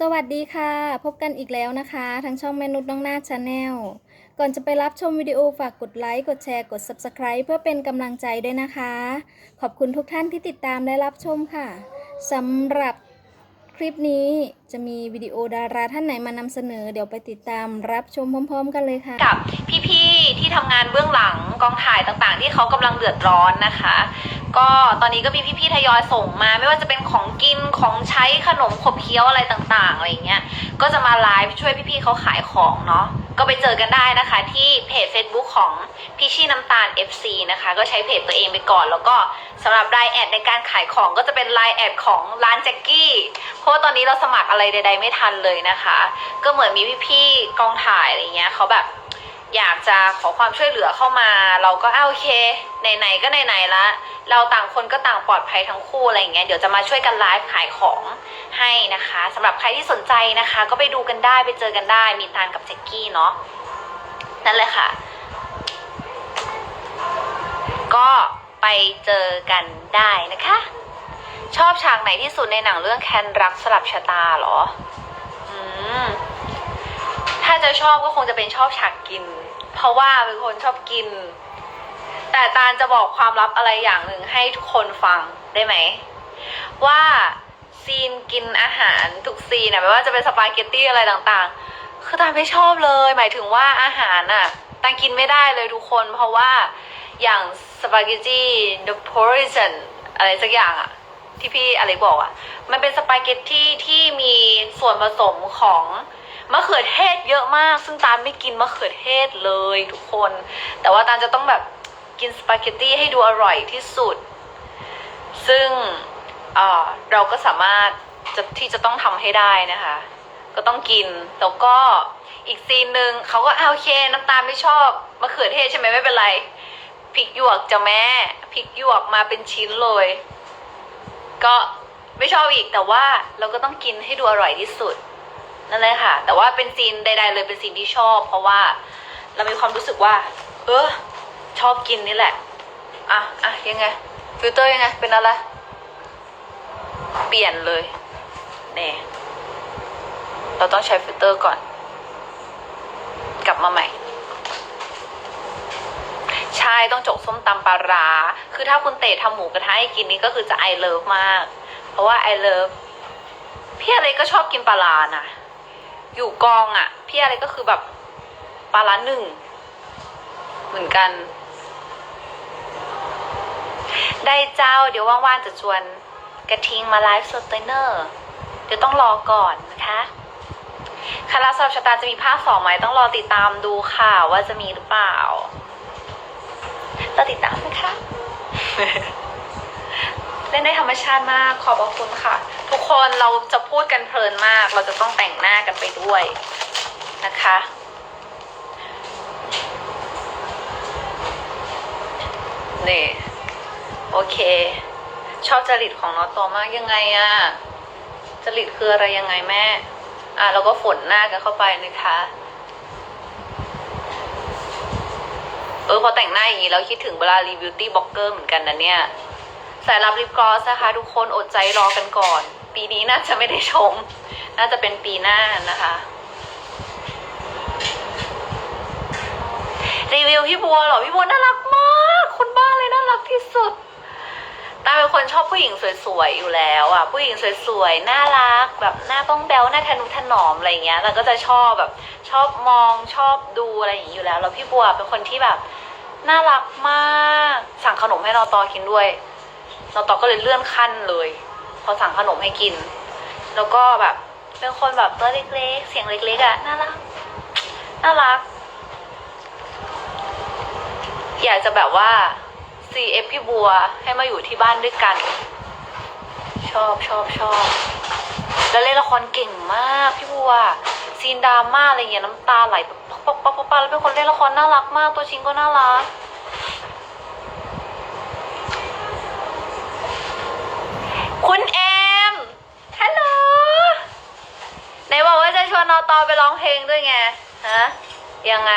สวัสดีค่ะ พบกันอีกแล้วนะคะทางช่องแมนุษย์น้องนาชาแนลก่อนจะไปรับชมวิดีโอฝากกดไลค์ กดแชร์ กด Subscribe เพื่อเป็นกำลังใจด้วยนะคะ ขอบคุณทุกท่านที่ติดตามและรับชมค่ะสำหรับคลิปนี้จะมีวิดีโอดาราท่านไหนมานำเสนอ เดี๋ยวไปติดตามรับชมพร้อม ๆ กันเลยค่ะ กับพี่ๆที่ทำงานเบื้องหลังกองถ่ายต่างๆ ที่เขากำลังเดือดร้อนนะคะ ก็ตอนนี้ก็มีพี่ๆทยอยส่งมา ไม่ว่าจะเป็นของกินของใช้ขนมขบเคี้ยวอะไรต่างๆอะไรอย่างเงี้ยก็จะมาไลฟ์ช่วยพี่ๆเขาขายของเนาะก็ไปเจอกันได้นะคะ ที่เพจ Facebook ของพี่ชี่น้ำตาล FC นะคะ ก็ใช้เพจตัวเองไปก่อน แล้วก็สำหรับรายแอดในการขายของก็จะเป็นรายแอดของร้านแจ็คกี้เพราะว่าตอนนี้เราสมัครอะไรใด ๆ ไม่ทันเลยนะคะ ก็เหมือนมีพี่ๆกองถ่ายอะไรเงี้ยเขาแบบอยากจะขอความช่วยเหลือเข้ามา เราก็เอาโอเคไหนๆก็ไหนๆละ เราต่างคนก็ต่างปลอดภัยทั้งคู่อะไรอย่างเงี้ยเดี๋ยวจะมาช่วยกันไลฟ์ขายของให้นะคะสำหรับใครที่สนใจนะคะ ก็ไปดูกันได้ไปเจอกันได้ มีตานกับแจ็คกี้เนาะนั่นเลยค่ะ ก็ไปเจอกันได้นะคะ ชอบฉากไหนที่สุดในหนังเรื่องแคนรักสลับชะตาเหรอ อืมถ้าจะชอบก็คงจะเป็นชอบฉากกิน เพราะว่าเป็นคนชอบกิน แต่ตาลจะบอกความลับอะไรอย่างหนึ่งให้ทุกคนฟังได้ไหม ว่าซีนกินอาหารทุกซีนนะไม่ว่าจะเป็นสปาเกตตี้อะไรต่างๆ คือตาลไม่ชอบเลย หมายถึงว่าอาหารน่ะตาลกินไม่ได้เลยทุกคน เพราะว่าอย่างสปาเกตตี้ the poison อะไรสักอย่างอะที่พี่อะไรบอกอะมันเป็นสปาเกตตี้ที่มีส่วนผสมของมะเขือเทศเยอะมาก ซึ่งตาลไม่กินมะเขือเทศเลยทุกคน แต่ว่าตาลจะต้องแบบ กินสปาเกตตี้ให้ดูอร่อยที่สุด ซึ่งเเราก็สามารถจะที่จะต้องทำให้ได้นะคะ ก็ต้องกิน แล้วก็อีกซีนหนึ่งเขาก็เอาโอเคน้ำตาลไม่ชอบมะเขือเทศใช่ไหมไม่เป็นไรพริกหยวกจะแม่พริกหยวกมาเป็นชิ้นเลย ก็ไม่ชอบอีกแต่ว่าเราก็ต้องกินให้ดูอร่อยที่สุดนั่นเลยค่ะ แต่ว่าเป็นซีนใด ๆ เลยเป็นซีนที่ชอบ เพราะว่าเรามีความรู้สึกว่า เออ อบกินนี่แหละ อะอะยังไง ฟิลเตอร์ยังไง เป็นอะไร เปลี่ยนเลยเน่เราต้องใช้ฟิลเตอร์ก่อน กลับมาใหม่ ใช่ต้องจกส้มตำปลาร้าคือถ้าคุณเตะทำหมูกระทะให้กินนี่ก็คือจะไอเลิฟมาก เพราะว่าไอเลิฟพี่อะไรก็ชอบกินปลาร้านะอยู่กองอะ่ะ พี่อะไรก็คือแบบปลาละหนึ่งเหมือนกัน ได้เจ้าเดี๋ยวว่างๆจะชวนกระทิงมาไลฟ์สดเนอร์เดี๋ยวต้องรอก่อนนะคะคาราสอบชะตาจะมีภาคสองไหมต้องรอติดตามดูค่ะว่าจะมีหรือเปล่าเราติดตามนะคะเล่นได้ธรรมชาติมากขอบคุณค่ะ ทุกคนเราจะพูดกันเพลินมาก เราจะต้องแต่งหน้ากันไปด้วยนะคะ นี่ โอเค ชอบจริตของน้องโตมากยังไงอะจริตคืออะไรยังไงแม่ อะเราก็ฝนหน้ากันเข้าไปนะคะ เออพอแต่งหน้าอย่างนี้แล้วคิดถึงเวลารีวิวตี้บล็อกเกอร์เหมือนกันนะเนี่ยสายรับลิปกลอสนะคะ ทุกคนอดใจรอกันก่อน ปีนี้น่าจะไม่ได้ชม น่าจะเป็นปีหน้านะคะ รีวิวพี่บัวเหรอ พี่บัวน่ารักมาก คนบ้าเลยน่ารักที่สุด ตาเป็นคนชอบผู้หญิงสวยๆอยู่แล้วอะผู้หญิงสวยๆน่ารักแบบหน้าต้องแบวหน้าทะนุถนอมอะไรเงี้ยแล้วก็จะชอบแบบชอบมองชอบดูอะไรอย่างนี้อยู่แล้วแล้วพี่บัวเป็นคนที่แบบน่ารักมากสั่งขนมให้นอตอกินด้วยนอตอก็เลยเลื่อนขั้นเลยพอสั่งขนมให้กิน แล้วก็แบบเป็นคนแบบตัวเล็กๆ เสียงเล็กๆอะน่ารักน่ารัก อยากจะแบบว่า CF พี่บัวให้มาอยู่ที่บ้านด้วยกัน ชอบชอบชอบ แล้วเล่นละครเก่งมากพี่บัว ซีนดราม่าอะไรเงี้ยน้ำตาไหลป๊อกป๊อกป๊อกป๊อกแล้วเป็นคนเล่นละครน่ารักมาก ตัวจริงก็น่ารักคุณเอมฮัลโหลไหนบอกว่าจะชวนนอตอไปร้องเพลงด้วยไง ฮะ ยังไง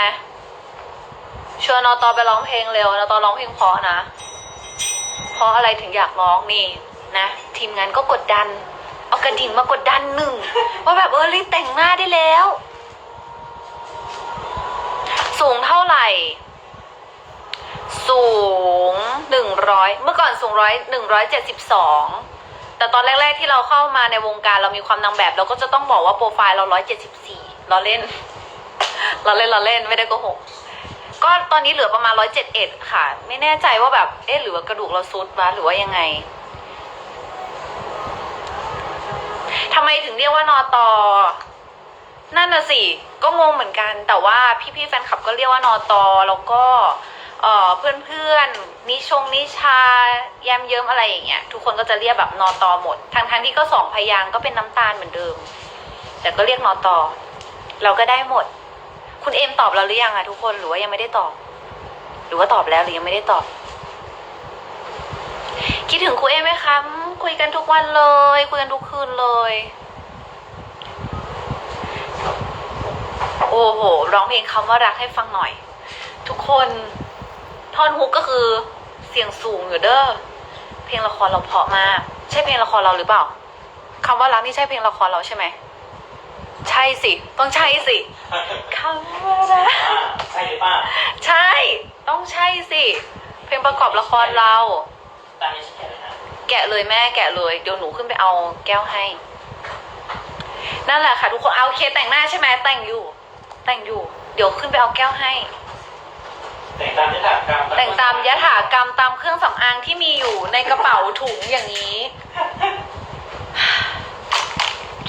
ชวนนอตอไปร้องเพลงเร็วนอตอร้องเพลงเพราะนะ เพราะอะไรถึงอยากร้องนี่นะ ทีมงานก็กดดัน เอากระดิ่งมากดดันหนึ่งว่าแบบเออรีบแต่งหน้าได้แล้ว สูงเท่าไหร่ สูงหนึ่งร้อยเมื่อก่อนสูงร้อยหนึ่งร้อยเจ็ดสิบสองแต่ตอนแรก ๆ ที่เราเข้ามาในวงการเรามีความนางแบบ เราก็จะต้องบอกว่าโปรไฟล์เราร้อยเจ็ดสิบสี่เราเล่น เราเล่นเราเล่นไม่ได้โกหก ก็ตอนนี้เหลือประมาณร้อยเจ็ดเอ็ดค่ะ ไม่แน่ใจว่าแบบ เอ๊ะหรือว่ากระดูกเราซุดวะหรือว่ายังไงทำไมถึงเรียกว่านอตอนั่นน่ะสิ ก็งงเหมือนกัน แต่ว่าพี่ๆแฟนคลับก็เรียกว่านอตอแล้วก็เอ่อเพื่อนๆนิชงนิชาแยมเยิ้มอะไรอย่างเงี้ยทุกคนก็จะเรียกแบบนอตอหมดทั้งทั้งๆที่ก็สองพยางก็เป็นน้ำตาลเหมือนเดิม แต่ก็เรียกนอตอเราก็ได้หมด คุณเอมตอบเราหรือยังอะทุกคนหรือว่ายังไม่ได้ตอบ หรือว่าตอบแล้วหรือยังไม่ได้ตอบ คิดถึงครูเอมไหมคะคุยกันทุกวันเลย คุยกันทุกคืนเลย โอ้โหร้องเพลงคำว่ารักให้ฟังหน่อย ทุกคนท่อนฮุกก็คือเสียงสูงอยู่เด้อเพลงละครเราเพาะมากใช่เพลงละครเราหรือเปล่าคำว่ารักนี่ใช่เพลงละครเราใช่ไหม ใช่สิ ต้องใช่สิคำว่ารักใช่หรือเปล่าใช่ ต้องใช่สิ เพลงประกอบละครเรา ตามนี้ใช่ไหมนะแกะเลยแม่แกะเลย เดี๋ยวหนูขึ้นไปเอาแก้วให้ นั่นแหละค่ะทุกคนเอาโอเคแต่งหน้าใช่ไหมแต่งอยู่ แต่งอยู่ เดี๋ยวขึ้นไปเอาแก้วให้ แต่งตามยถากรรมแต่งตามยถากรรมตามเครื่องสำอางที่มีอยู่ในกระเป๋าถุงอย่างนี้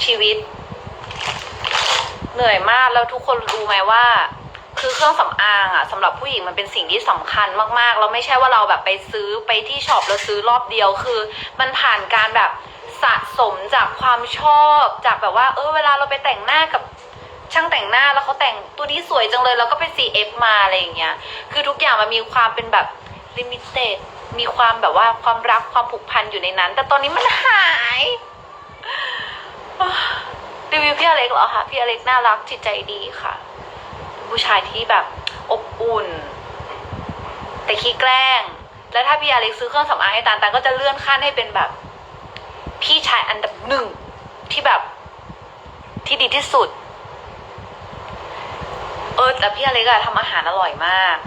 ชีวิต เหนื่อยมากแล้วทุกคนรู้ไหมว่า คือเครื่องสำอางอะสำหรับผู้หญิงมันเป็นสิ่งที่สำคัญมากๆแล้วไม่ใช่ว่าเราแบบไปซื้อไปที่ช็อปแล้วซื้อรอบเดียวคือ มันผ่านการแบบสะสมจากความชอบจากแบบว่า เออเวลาเราไปแต่งหน้ากับช่างแต่งหน้าแล้วเขาแต่งตัวนี้สวยจังเลย แล้วก็ไป CF มาอะไรอย่างเงี้ย คือทุกอย่างมันมีความเป็นแบบลิมิเต็ดมีความแบบว่าความรักความผูกพันอยู่ในนั้น แต่ตอนนี้มันหาย รีวิวพี่อเล็กเหรอคะพี่อเล็กน่ารักจิตใจดีค่ะ ผู้ชายที่แบบอบอุ่น แต่ขี้แกล้ง แล้วถ้าพี่อเล็กซื้อเครื่องสำอางให้ตาลตาลก็จะเลื่อนขั้นให้เป็นแบบ พี่ชายอันดับหนึ่งที่แบบที่ดีที่สุด เออแต่พี่อเล็กอะทำอาหารอร่อยมาก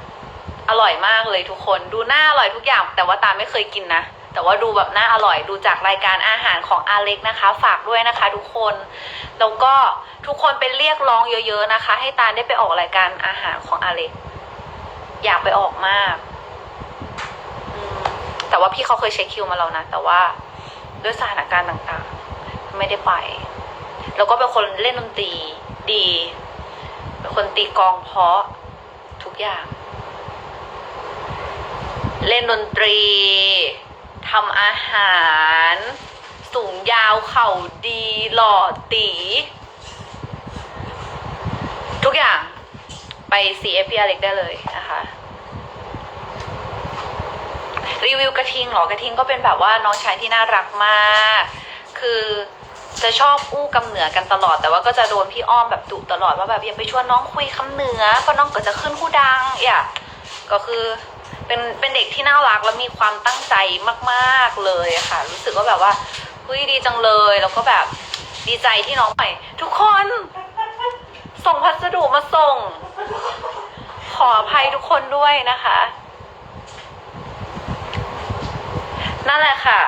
อร่อยมากเลยทุกคน ดูหน้าอร่อยทุกอย่าง แต่ว่าตาไม่เคยกินนะ แต่ว่าดูแบบน้าอร่อยดูจากรายการอาหารของอาเล็กนะคะ ฝากด้วยนะคะ ทุกคนแล้วก็ทุกคนไปเรียกร้องเยอะๆนะคะ ให้ตาลได้ไปออกรายการอาหารของอาเล็ก อยากไปออกมากแต่ว่าพี่เขาเคยเช็คคิวมาแล้วนะ แต่ว่าด้วยสถานการณ์ต่างๆ ไม่ได้ไป แล้วก็เป็นคนเล่นดนตรีดี เป็นคนตีกลองเพาะทุกอย่าง เล่นดนตรี ทำอาหาร สูงยาวเข่าดีหล่อตี ทุกอย่างไป CF พี่อเล็กได้เลยนะคะรีวิวกระทิงเหรอกระทิงก็เป็นแบบว่าน้องชายที่น่ารักมาก คือจะชอบอู้กำเหนือกันตลอด แต่ว่าก็จะโดนพี่อ้อมแบบดุตลอดว่าแบบอย่าไปชวนน้องคุยคำเหนือเพราะน้องก็จะขึ้นผู้ดังอย่าก็คือ เป็นเป็นเด็กที่น่ารักแล้วมีความตั้งใจมากๆเลยค่ะ รู้สึกว่าแบบว่าเฮ้ยดีจังเลย แล้วก็แบบดีใจที่น้องไปทุกคน ส่งพัสดุมาส่ง ขออภัยทุกคนด้วยนะคะ นั่นแหละค่ะ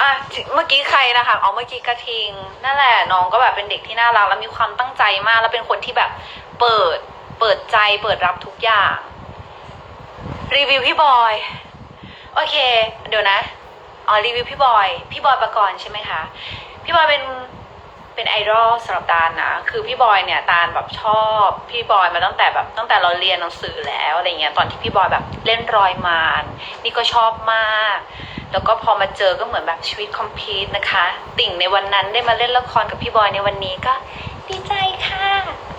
อะเมื่อกี้ใครนะคะเอาเมื่อกี้กระทิง นั่นแหละน้องก็แบบเป็นเด็กที่น่ารัก แล้วมีความตั้งใจมาก แล้วเป็นคนที่แบบเปิดเปิดใจเปิดรับทุกอย่าง รีวิวพี่บอย โอเค เดี๋ยวนะอ๋อรีวิวพี่บอย พี่บอยประกรณ์ใช่ไหมคะ พี่บอยเป็นเป็นไอดอลสำหรับตาลนะ คือพี่บอยเนี่ยตาลแบบชอบพี่บอยมาตั้งแต่แบบตั้งแต่เราเรียนหนังสือแล้วอะไรเงี้ย ตอนที่พี่บอยแบบเล่นรอยมานนี่ก็ชอบมาก แล้วก็พอมาเจอก็เหมือนแบบชีวิตคอมพีทนะคะ ติ่งในวันนั้นได้มาเล่นละครกับพี่บอยในวันนี้ก็ดีใจค่ะ